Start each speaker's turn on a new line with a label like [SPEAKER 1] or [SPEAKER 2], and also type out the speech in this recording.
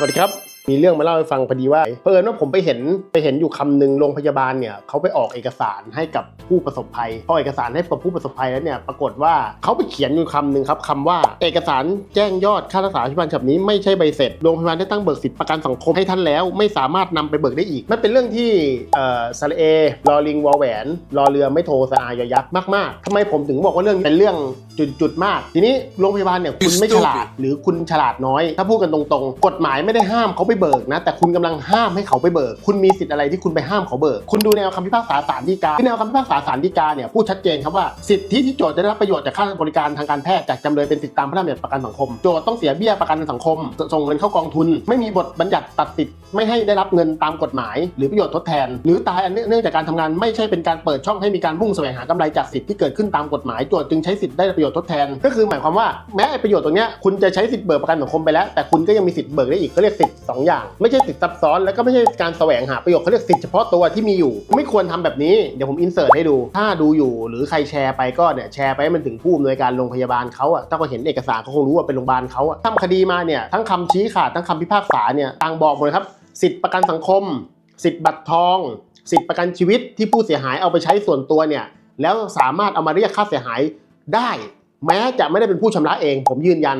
[SPEAKER 1] สวัสดีครับมีเรื่องมาเล่าให้ฟังพอดีว่าเพิ่นว่าผมไปเห็นไปเห็นอยู่คำหนึ่งโรงพยาบาลเนี่ยเขาไปออกเอกสารให้กับผู้ประสบภัยพอเอกสารให้กับผู้ประสบภัยแล้วเนี่ยปรากฏว่าเขาไปเขียนอยู่คำหนึ่งครับคำว่าเอกสารแจ้งยอดค่ารักษาพยาบาลฉบับนี้ไม่ใช่ใบเสร็จโรงพยาบาลได้ตั้งเบิกสิทธิประกันสังคมให้ท่านแล้ว ไม่สามารถนำไปเบิกได้อีก มันเป็นเรื่องที่เอ่อสระเอรอลิงวอแหวนรอเรือไม่โทรสอายยักษ์มากๆทำไมผมถึงบอกว่าเรื่องเป็นเรื่อง จุดๆมาก ทีนี้โรงพยาบาลเนี่ยคุณไม่ฉลาดหรือคุณฉลาดน้อย ถ้าพูดกันตรงๆ กฎหมายไม่ได้ห้ามเขาไปเบิกนะ แต่คุณกำลังห้ามให้เขาไปเบิก คุณมีสิทธิ์อะไรที่คุณไปห้ามเขาเบิก คุณดูแนวคำพิพากษาศาลฎีกาที่แนวคำพิพากษาศาลฎีกาเนี่ยพูดชัดเจนครับว่าสิทธิที่โจทย์จะได้รับประโยชน์จากค่าบริการทางการแพทย์จากจำเลยเป็นสิทธิตามพระราชบัญญัติประกันสังคม โจทย์ต้องเสียเบี้ยประกันสังคม ส่งเงินเข้ากองทุน ไม่มีบทบัญญัติตัดสิทธิ์ไม่ให้ได้รับเงินตามกฎหมาย หรือประโยชน์ทดแทน หรือตายอันเนื่องจากการทำงานไม่ใช่เป็นการเปิดช่องให้มีการมุ่งแสวงหากำไรจากสิทธิที่เกิดขึ้นตามกฎหมายโจทย์จึงใช้สิทธิ์ได้ประโยชน์ทดแทน ก็คือหมายความว่าแม้ประโยชน์ตรงนี้คุณจะใช้สิทธิ์เบิกประกันสังคมไปแล้ว แต่คุณก็ยังมีสิทธิ์เบิกได้อีกเขาเรียกสิทธิ์สองอย่าง ไม่ใช่สิทธิ์ซับซ้อนแล้วก็ไม่ใช่การแสวงหาประโยชน์เขาเรียกสิทธิ์เฉพาะตัวที่มีอยู่ ไม่ควรทำแบบนี้เดี๋ยวผมอินเสิร์ตให้ดู ถ้าดูอยู่หรือใครแชร์ไปก็เนี่ยแชร์ไปให้มันถึงผู้อำนวยการโรงพยาบาลเขาอะถ้าเขาเห็นเอกสารเขาคงรู้ว่าเป็นโรงพยาบาลเขาอะทำคดีมาเนี่ยทั้งคำชี้ขาดทั้งคำพิพากษาเนี่ยต่างบอกหมดเลยครับ สิทธิประกันสังคม สิทธิบัตรทอง สิทธิประกันชีวิตที่ผู้เสียหายเอาไปใช้ส่วนตัวเนี่ยแล้วสามารถเอามาเรียกค่าเสียหายได้ แม้จะไม่ได้เป็นผู้ชำระเองผมยืนยัน